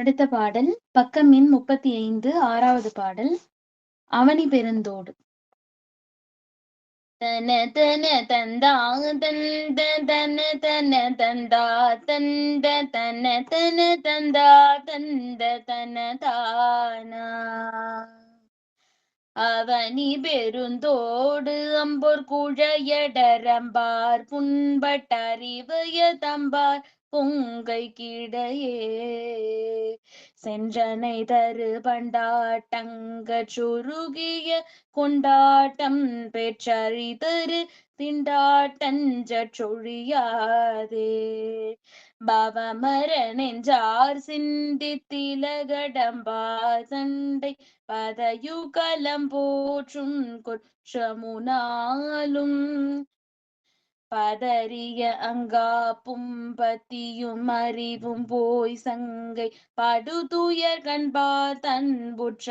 அடுத்த பாடல் பக்கம் எண் முப்பத்தி ஐந்து ஆறாவது பாடல் அவனி பெருந்தோடு. தன தன தந்தா தந்த தன தன தந்தா தந்த தன தன தந்தா தந்த தன தானா. அவனி பெருந்தோடு அம்போர் குழையடரம்பார் புண்பட்டறிவய தம்பார் பொங்கை கிடையே சென்றனை தரு பண்டாட்டங்க சுருகிய கொண்டாட்டம் பெற்றறி தரு திண்டாட்டஞ்சொழியாதே பவமர நெஞ்சார் சிந்தித்திலகடம்பா சண்டை பதயுகலம் போற்றும் குற்றமுனாலும் பதறிய அங்காப்பும் பத்தியும் அறிவும் போய் சங்கை படுதுயர் கண்பார் தன்புற்றருளாயோ.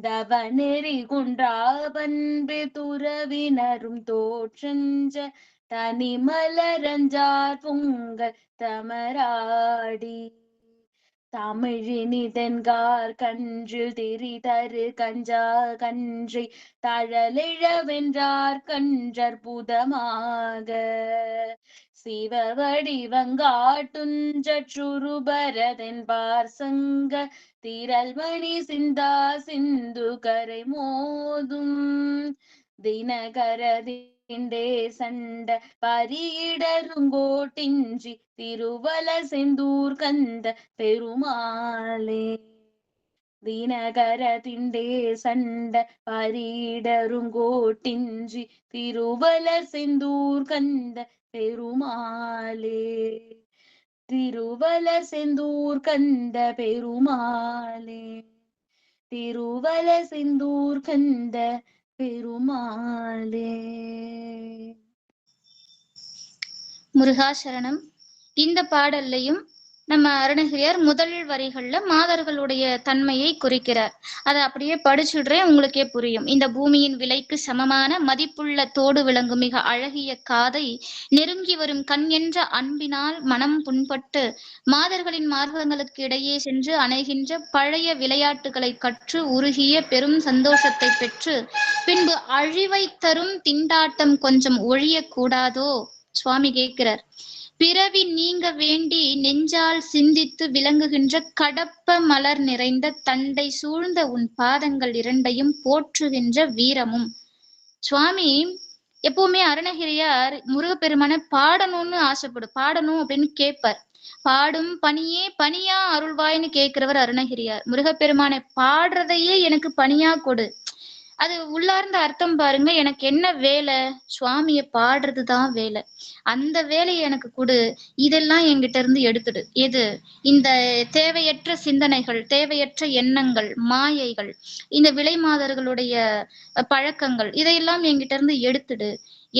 தவ நெறி குன்றா பண்பே துறவினரும் தோற்றஞ்ச தனி மலரஞ்சார் பொங்க தமராடி. தமிழினிதென்கார் கன்றில் திரி தரு கஞ்சா கன்றி தழலிழவென்றார் கன்றற்புதமாக சிவ வடிவங்காட்டுஞ்சற்றுருபரதென்பார் சங்க திரல்மணி சிந்தா சிந்து கரை மோதும். தினகரதிண்டே சண்ட பரியிடருங்கோட்டிஞ்சி திருவல செந்தூர் கந்த பெருமாளே. தினகர திண்டே சண்ட பரியிடருங்கோட்டிஞ்சி திருவல செந்தூர் கந்த பெருமாளே. திருவல செந்தூர் கந்த பெருமாளே. திருவல செந்தூர் கந்த பெருமாளே. முருகாசரணம். இந்த பாடல்லையும் நம்ம அருணகிரியார் முதல் வரிகள்ல மாதர்களுடைய தன்மையை குறிக்கிறார். அதை அப்படியே படிச்சுடுறேன் உங்களுக்கே புரியும். இந்த பூமியின் விலைக்கு சமமான மதிப்புள்ள தோடு விளங்கும் மிக அழகிய காதை நெருங்கி வரும் கண் என்ற அன்பினால் மனம் புண்பட்டு மாதர்களின் மார்க்கங்களுக்கு இடையே சென்று அணைகின்ற பழைய விளையாட்டுகளை கற்று உருகிய பெரும் சந்தோஷத்தை பெற்று பின்பு அழிவை தரும் திண்டாட்டம் கொஞ்சம் ஒழியக்கூடாதோ? சுவாமி கேட்கிறார். பிறவி நீங்க வேண்டி நெஞ்சால் சிந்தித்து விளங்குகின்ற கடப்ப மலர் நிறைந்த தண்டை சூழ்ந்த உன் பாதங்கள் இரண்டையும் போற்றுகின்ற வீரமும். சுவாமி எப்பவுமே அருணகிரியார் முருகப்பெருமான பாடணும்னு ஆசைப்படும் பாடணும் அப்படின்னு கேட்பார். பாடும் பணியே பணியா அருள்வாய்ன்னு கேட்கிறவர் அருணகிரியார். முருகப்பெருமானை பாடுறதையே எனக்கு பணியா கொடு. அது உள்ளார்ந்த அர்த்தம் பாருங்க. எனக்கு என்ன வேலை? சுவாமிய பாடுறதுதான் வேலை. அந்த வேலையை எனக்கு கொடு. இதெல்லாம் என்கிட்ட இருந்து எடுத்துடு. எது? இந்த தேவையற்ற சிந்தனைகள் தேவையற்ற எண்ணங்கள் மாயைகள் இந்த விலை மாதர்களுடைய பழக்கங்கள் இதையெல்லாம் என்கிட்ட இருந்து எடுத்துடு.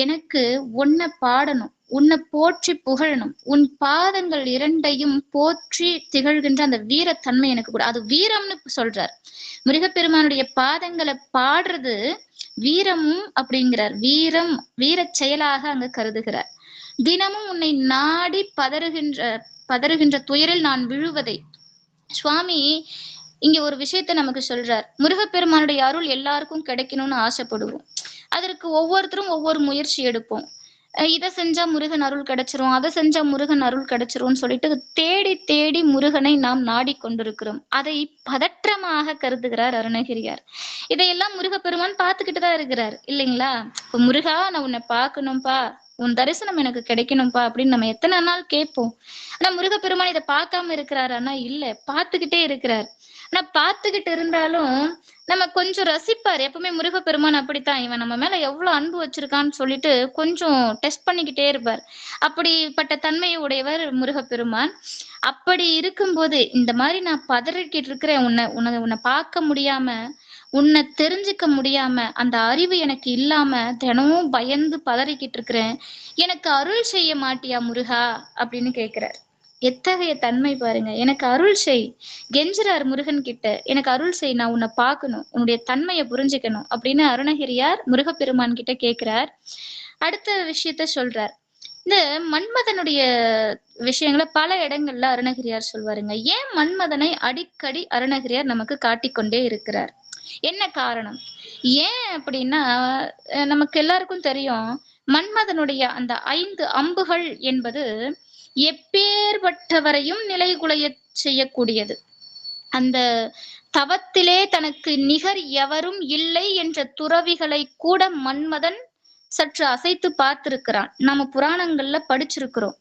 எனக்கு உன்னை பாடணும் உன்னை போற்றி புகழணும். உன் பாதங்கள் இரண்டையும் போற்றி திகழ்கின்ற அந்த வீரத்தன்மை எனக்கு கூட. அது வீரம்னு சொல்றார். முருகப்பெருமானுடைய பாதங்களை பாடுறது வீரமும் அப்படிங்கிறார். வீரம் வீர செயலாக அங்க கருதுகிறார். தினமும் உன்னை நாடி பதறுகின்ற பதறுகின்ற துயரில் நான் விழுவதை. சுவாமி இங்க ஒரு விஷயத்த நமக்கு சொல்றார். முருகப்பெருமானுடைய அருள் எல்லாருக்கும் கிடைக்கணும்னு ஆசைப்படுவோம். அதற்கு ஒவ்வொருத்தரும் ஒவ்வொரு முயற்சி எடுப்போம். இதை செஞ்சா முருகன் அருள் கிடைச்சிரும் அதை செஞ்சா முருகன் அருள் கிடைச்சிரும்னு சொல்லிட்டு தேடி தேடி முருகனை நாம் நாடிக்கொண்டிருக்கிறோம் அதை பதற்றமாக கருதுகிறார் அருணகிரியார். இதையெல்லாம் முருகப்பெருமான் பார்த்துக்கிட்டு தான் இருக்கிறார். இல்லைங்களா? இப்ப முருகா நான் உன்னை பார்க்கணும்பா. உன் தரிசனம் எனக்கு கிடைக்கணும்பா அப்படின்னு நம்ம எத்தனை நாள் கேட்போம். ஆனா முருகப்பெருமான் இதை பார்க்காம இருக்கிறாரு. ஆனா இல்ல பார்த்துக்கிட்டே இருக்கிறார். ஆனா பார்த்துக்கிட்டு இருந்தாலும் நம்ம கொஞ்சம் ரசிப்பார். எப்பவுமே முருகப்பெருமான் அப்படித்தான். இவன் நம்ம மேல எவ்வளவு அன்பு வச்சிருக்கான்னு சொல்லிட்டு கொஞ்சம் டெஸ்ட் பண்ணிக்கிட்டே இருப்பார். அப்படிப்பட்ட தன்மையை உடையவர் முருகப்பெருமான். அப்படி இருக்கும்போது இந்த மாதிரி நான் பதறிக்கிட்டு இருக்கிறேன். உன்னை உன்னை உன்னை பார்க்க முடியாம உன்னை தெரிஞ்சுக்க முடியாம அந்த அறிவு எனக்கு இல்லாம தினமும் பயந்து பதறிக்கிட்டு இருக்கிறேன். எனக்கு அருள் செய்ய மாட்டியா முருகா? அப்படின்னு கேக்குறாரு. எத்தகைய தன்மை பாருங்க. எனக்கு அருள் செய். கெஞ்சுறார் முருகன் கிட்ட. எனக்கு அருள் செய் நான் உன்னை பார்க்கணும். உன்னுடைய தன்மையை புரிஞ்சுக்கணும் அப்படின்னு அருணகிரியார் முருகப்பெருமான் கிட்ட கேக்குறார். அடுத்த விஷயத்த சொல்றார். இந்த மன்மதனுடைய விஷயங்களை பல இடங்கள்ல அருணகிரியார் சொல்வாருங்க. ஏன் மன்மதனை அடிக்கடி அருணகிரியார் நமக்கு காட்டிக்கொண்டே இருக்கிறார்? என்ன காரணம்? ஏன் அப்படின்னா நமக்கு எல்லாருக்கும் தெரியும் மன்மதனுடைய அந்த ஐந்து அம்புகள் என்பது எப்பேற்பட்டவரையும் நிலைகுலைய செய்யக்கூடியது. அந்த தவத்திலே தனக்கு நிகர் எவரும் இல்லை என்ற துறவிகளை கூட மன்மதன் சற்று அசைத்து பார்த்திருக்கிறான். நம்ம புராணங்கள்ல படிச்சிருக்கிறோம்.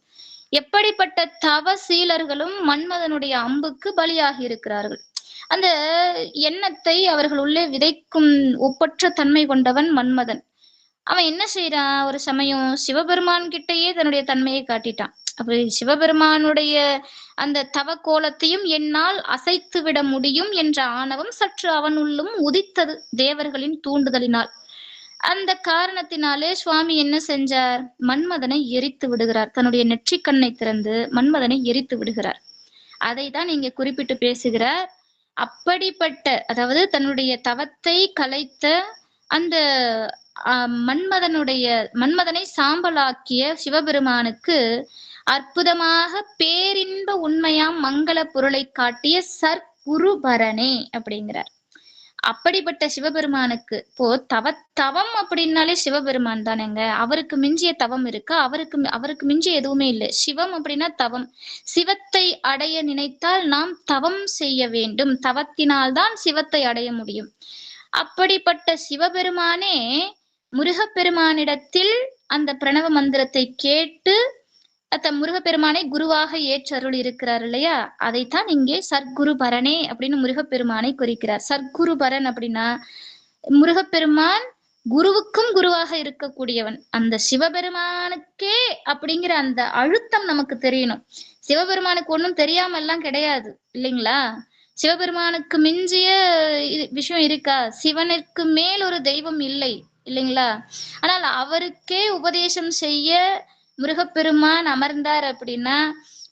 எப்படிப்பட்ட தவ சீலர்களும் மன்மதனுடைய அம்புக்கு பலியாகி இருக்கிறார்கள் அந்த எண்ணத்தை அவர்கள் உள்ளே விதைக்கும் ஒப்பற்ற தன்மை கொண்டவன் மன்மதன். அவன் என்ன செய்யறான் ஒரு சமயம் சிவபெருமான் கிட்டயே தன்னுடைய தன்மையை காட்டிட்டான். அப்படி சிவபெருமானுடைய அந்த தவ கோலத்தையும் என்னால் அசைத்து விட முடியும் என்ற ஆணவம் சற்று அவனுள்ளும் உதித்தது தேவர்களின் தூண்டுதலினால். அந்த காரணத்தினாலே சுவாமி என்ன செஞ்சார்? மன்மதனை எரித்து விடுகிறார். தன்னுடைய நெற்றி கண்ணை திறந்து மன்மதனை எரித்து விடுகிறார். அதை தான் இங்க குறிப்பிட்டு பேசுகிறார். அப்படிப்பட்ட அதாவது தன்னுடைய தவத்தை கலைத்த அந்த மன்மதனுடைய மன்மதனை சாம்பலாக்கிய சிவபெருமானுக்கு அற்புதமாக பேரின்ப உண்மையாம் மங்கள பொருளை காட்டிய சர்க்குருபரனே அப்படிங்கிறார். அப்படிப்பட்ட சிவபெருமானுக்கு இப்போ தவ தவம் அப்படின்னாலே சிவபெருமான் தானேங்க. அவருக்கு மிஞ்சிய தவம் இருக்கு? அவருக்கு அவருக்கு மிஞ்சிய எதுவுமே இல்லை. சிவம் அப்படின்னா தவம். சிவத்தை அடைய நினைத்தால் நாம் தவம் செய்ய வேண்டும். தவத்தினால்தான் சிவத்தை அடைய முடியும். அப்படிப்பட்ட சிவபெருமானே முருகப்பெருமானிடத்தில் அந்த பிரணவ மந்திரத்தை கேட்டு அத்த முருகப்பெருமானை குருவாக ஏற்றருள் இருக்கிறார் இல்லையா? அதைத்தான் இங்கே சர்க்குரு பரனே அப்படின்னு முருகப்பெருமானை குறிக்கிறார். சர்க்குரு பரன் அப்படின்னா முருகப்பெருமான் குருவுக்கும் குருவாக இருக்கக்கூடியவன். அந்த சிவபெருமானுக்கே அப்படிங்கிற அந்த அழுத்தம் நமக்கு தெரியணும். சிவபெருமானுக்கு ஒன்றும் தெரியாம எல்லாம் கிடையாது இல்லைங்களா? சிவபெருமானுக்கு மிஞ்சிய விஷயம் இருக்கா? சிவனுக்கு மேல் ஒரு தெய்வம் இல்லை. இல்லைங்களா? ஆனால் அவருக்கே உபதேசம் செய்ய முருகப்பெருமான் அமர்ந்தார் அப்படின்னா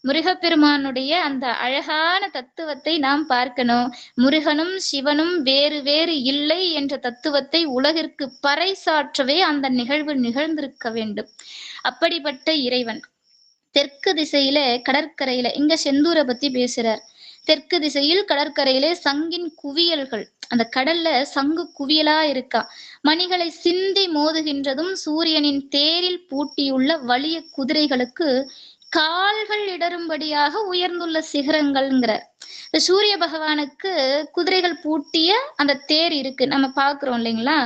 முருகப்பெருமானுடைய அந்த அழகான தத்துவத்தை நாம் பார்க்கணும். முருகனும் சிவனும் வேறு வேறு இல்லை என்ற தத்துவத்தை உலகிற்கு பறைசாற்றவே அந்த நிகழ்வு நிகழ்ந்திருக்க வேண்டும். அப்படிப்பட்ட இறைவன். தெற்கு திசையில கடற்கரையில இங்க செந்தூரை பத்தி பேசுறார். தெற்கு திசையில் கடற்கரையிலே சங்கின் குவியல்கள். அந்த கடல்ல சங்கு குவியலா இருக்கா? மணிகளை சிந்தி மோதுகின்றதும் சூரியனின் தேரில் பூட்டியுள்ள வலிய குதிரைகளுக்கு கால்கள் இடரும்படியாக உயர்ந்துள்ள சிகரங்கள்ங்கிறார். இந்த சூரிய பகவானுக்கு குதிரைகள் பூட்டிய அந்த தேர் இருக்கு. நம்ம பாக்குறோம் இல்லைங்களா?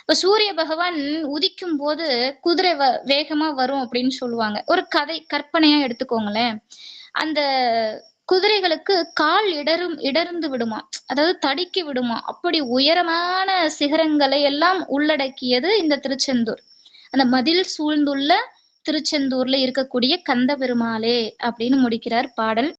இப்ப சூரிய பகவான் உதிக்கும் போது குதிரை வ வேகமா வரும் அப்படின்னு சொல்லுவாங்க. ஒரு கதை கற்பனையா எடுத்துக்கோங்களேன். அந்த குதிரைகளுக்கு கால் இடரும் இடர்ந்து விடுமா? அதாவது தடுக்கி விடுமா? அப்படி உயரமான சிகரங்களை எல்லாம் உள்ளடக்கியது இந்த திருச்செந்தூர். அந்த மதில் சூழ்ந்துள்ள திருச்செந்தூர்ல இருக்கக்கூடிய கந்த பெருமாளே அப்படின்னு முடிக்கிறார் பாடல்.